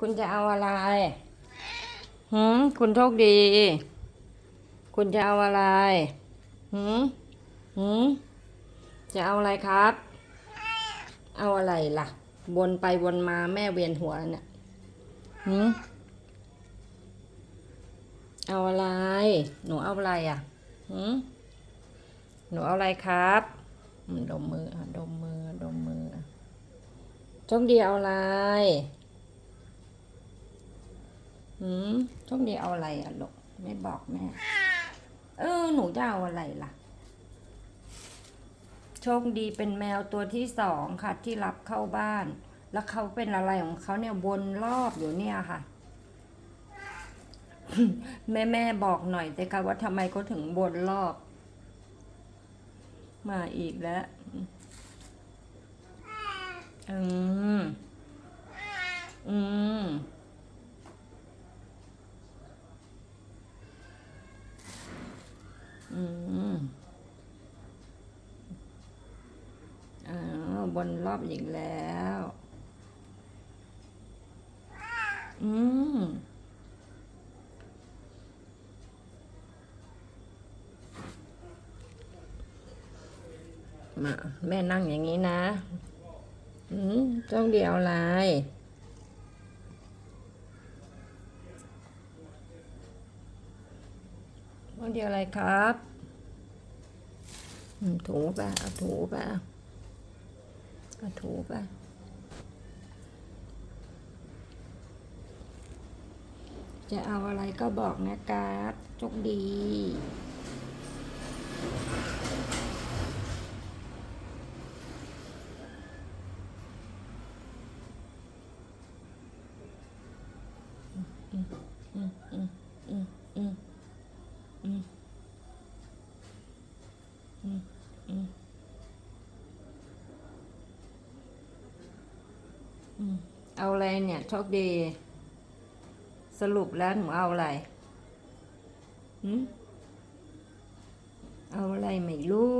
คุณจะเอาอะไรหืมคุณโชคดี คุณจะเอาอะไรหืมหืมจะเอาอะไรครับ เอาอะไรล่ะ วนไปวนมาแม่เวียนหัวเนี่ยหืมเอาอะไร หนูเอาอะไรอะหืมหนูเอาอะไรครับดมมือดมมือดมมือโชคดีเอาอะไร หืมโชคดีเอาอะไรอะลูกไม่บอกแม่ เออ หนูจะเอาอะไรล่ะ โชคดีเป็นแมวตัวที่สองค่ะ ที่รับเข้าบ้าน แล้วเขาเป็นอะไรของเขาเนี่ยวนรอบอยู่เนี่ยค่ะ แม่แม่บอกหน่อยแต่ค่ะว่าทำไมเขาถึงวนรอบ มาอีกแล้ว อืม อืม อ้าวบนรอบอีกแล้ว อืมมาแม่นั่งอย่างนี้นะ อืมต้องเดียวอะไรต้องเดียวอะไรครับถูไปเอาถูไปเอาถูไปจะเอาอะไรก็บอกนะครับโชคดี เอาอะไรเนี่ยโชคดีสรุปแล้วหนูเอาอะไรเอาอะไรไม่รู้